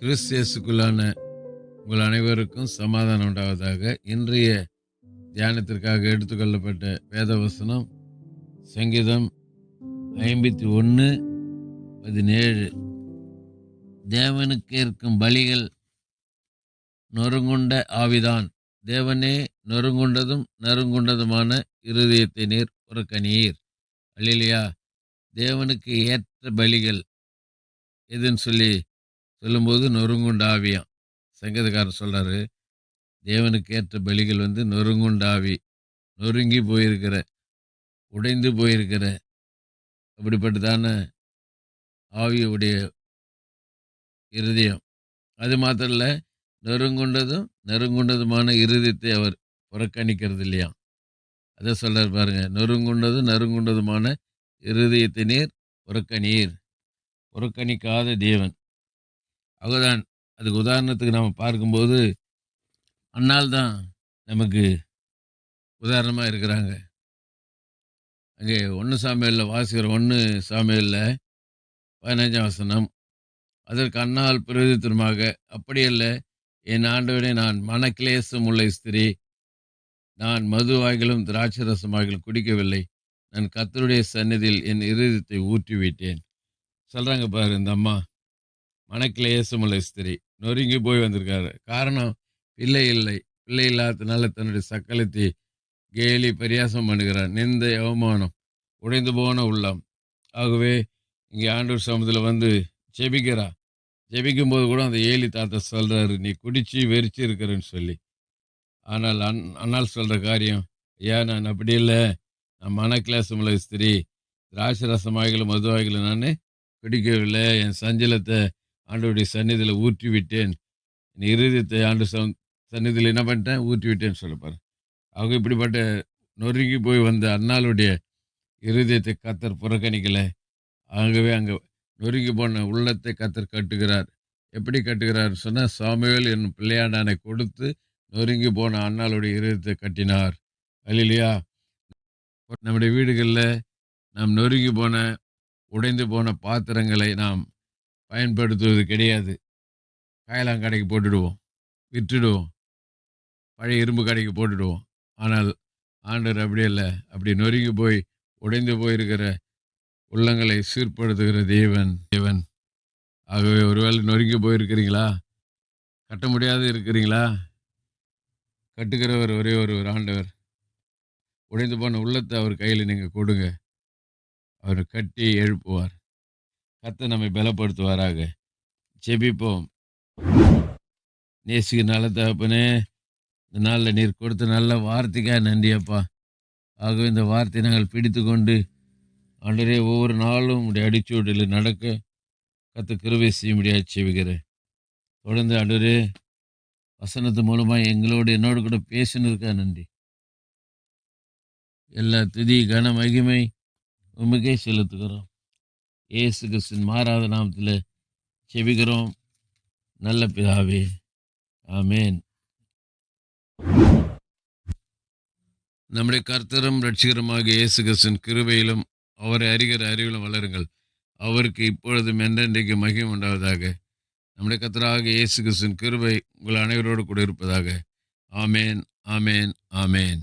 கிறிஸ்தியஸுக்குள்ளான உங்கள் அனைவருக்கும் சமாதானம் உண்டாவதாக. இன்றைய தியானத்திற்காக எடுத்துக்கொள்ளப்பட்ட வேதவசனம் சங்கீதம் ஐம்பத்தி ஒன்று பதினேழு. தேவனுக்கு இருக்கும் பலிகள் நொறுங்குண்ட ஆவிதான். தேவனே நொறுங்குண்டதும் நறுங்குண்டதுமான இருதயத்தை நீர் புறக்கணீர் அல்லையா தேவனுக்கு ஏற்ற பலிகள் எதுன்னு சொல்லி சொல்லும்போது நொறுங்குண்டாவியாம் சங்கீதக்காரர் சொல்றாரு தேவனுக்கு ஏற்ற பலிகள் வந்து நொறுங்குண்டாவி நொறுங்கி போயிருக்கிற உடைந்து போயிருக்கிற அப்படிப்பட்டதான ஆவியுடைய இருதயம். அது மாத்திரம் இல்லை நெருங்குண்டதும் நெருங்குண்டதுமான இருதயத்தை அவர் புறக்கணிக்கிறது இல்லையா? அதை சொல்கிறார் பாருங்க நொறுங்குண்டதும் நறுங்குண்டதுமான இருதயத்தை நீர் புறக்கணீர் புறக்கணிக்காத தேவன். அவதான் அதுக்கு உதாரணத்துக்கு நம்ம பார்க்கும்போது அன்னால் தான் நமக்கு உதாரணமாக இருக்கிறாங்க. அங்கே ஒன்று சாமியலில் வாசிக்கிற ஒன்று சாமியலில் பதினஞ்சாம் வசனம் அதற்கு அன்னால் பிரதித்திரமாக அப்படியல்ல என் ஆண்டவனே நான் மனக்கிலேசம் உள்ள ஸ்திரீ. நான் மதுவாகிலும் திராட்சரசமாகிலும் குடிக்கவில்லை. நான் கத்தருடைய சன்னதியில் என் இருதயத்தை ஊற்றி விட்டேன் சொல்கிறாங்க பாரு இந்த அம்மா. மனக்கிலேசம் உள்ள நொறுங்கி போய் வந்திருக்காரு. காரணம் பிள்ளை இல்லை. பிள்ளை இல்லாததுனால தன்னுடைய சக்கலத்தை கேலி பரியாசம் பண்ணுகிறார். நிந்த அவமானம் உடைந்து போன உள்ளம். ஆகவே இங்கே ஆண்டூர் சமூகத்தில் வந்து ஜெபிக்கிறா. ஜெபிக்கும் போது கூட அந்த ஏலி தாத்தா சொல்கிறாரு நீ குடிச்சு வெறிச்சு இருக்கிறன்னு சொல்லி. ஆனால் அன் அண்ணால் சொல்கிற காரியம் ஐயா நான் அப்படி இல்லை. நான் மனக்கிளாசம் உள்ள ஸ்திரீ. திராட்சை ரசமாய்களும் நான் குடிக்கவில்லை. என் சஞ்சலத்தை ஆண்டோடைய சந்நிதியில் ஊற்றி விட்டேன் என் இருதயத்தை ஆண்டு சம் சந்நிதியில் என்ன பண்ணிட்டேன்? ஊற்றி விட்டேன்னு சொல்லப்பார் அவங்க இப்படிப்பட்ட நொறுங்கி போய் வந்த அண்ணாளுடைய இருதயத்தை கத்தர் புறக்கணிக்கலை. ஆகவே அங்கே நொறுங்கி போன உள்ளத்தை கத்தர் கட்டுகிறார். எப்படி கட்டுகிறார் சொன்னால் சாமுவேல் என்னும் பிள்ளையாண்டானை கொடுத்து நொறுங்கி போன அண்ணாளுடைய இருதயத்தை கட்டினார். அல்லையா நம்முடைய வீடுகளில் நாம் நொறுங்கி போன உடைந்து போன பாத்திரங்களை நாம் பயன்படுத்துவது கிடையாது. காயலாங் கடைக்கு போட்டுடுவோம். விற்றுடுவோம். பழைய இரும்பு கடைக்கு போட்டுடுவோம். ஆனால் ஆண்டவர் அப்படி இல்லை அப்படி நொறுங்கி போய் உடைந்து போயிருக்கிற உள்ளங்களை சீர்படுத்துகிற தேவன் தேவன். ஆகவே ஒருவேளை நொறுங்கி போயிருக்கிறீங்களா? கட்ட முடியாது இருக்கிறீங்களா? கட்டுகிறவர் ஒரே ஒரு ஆண்டவர். உடைந்து போன உள்ளத்தை அவர் கையில் நீங்கள் கொடுங்க. அவர் கட்டி எழுப்புவார். கத்தை நம்மை பலப்படுத்துவாராக. செபிப்போம் நேசிக்க நல்ல தகப்பனே இந்த நாளில் நீர் கொடுத்த நல்ல வார்த்தைக்காக நன்றியப்பா ஆகவே இந்த வார்த்தையை நாங்கள் பிடித்து கொண்டு ஆண்டரே ஒவ்வொரு நாளும் உடைய அடிச்சூடில் நடக்க கத்த கிருவை செய்ய முடியாது செய்கிறேன் தொடர்ந்து ஆண்டரே வசனத்து மூலமாக எங்களோடு என்னோடு கூட பேசினதுக்கா நன்றி. எல்லா துதி கன மகிமை உமக்கே செலுத்துகிறோம். ஏசு கிறிஸ்தின் மாறாத நாமத்தில் செவிகிறோம் நல்ல பிதாவே ஆமேன். நம்முடைய கர்த்தரும் ரட்சிகரமாக இயேசு கிறிஸ்தின் கிருபையிலும் அவரை அறிகிற அறிவிலும் வளருங்கள். அவருக்கு இப்பொழுதும் என்றென்றைக்கு மகிம் உண்டாவதாக. நம்முடைய கர்த்தராக இயேசு கிறிஸ்தின் கிருபை உங்கள் அனைவரோடு கூட இருப்பதாக. ஆமேன் ஆமேன் ஆமேன்.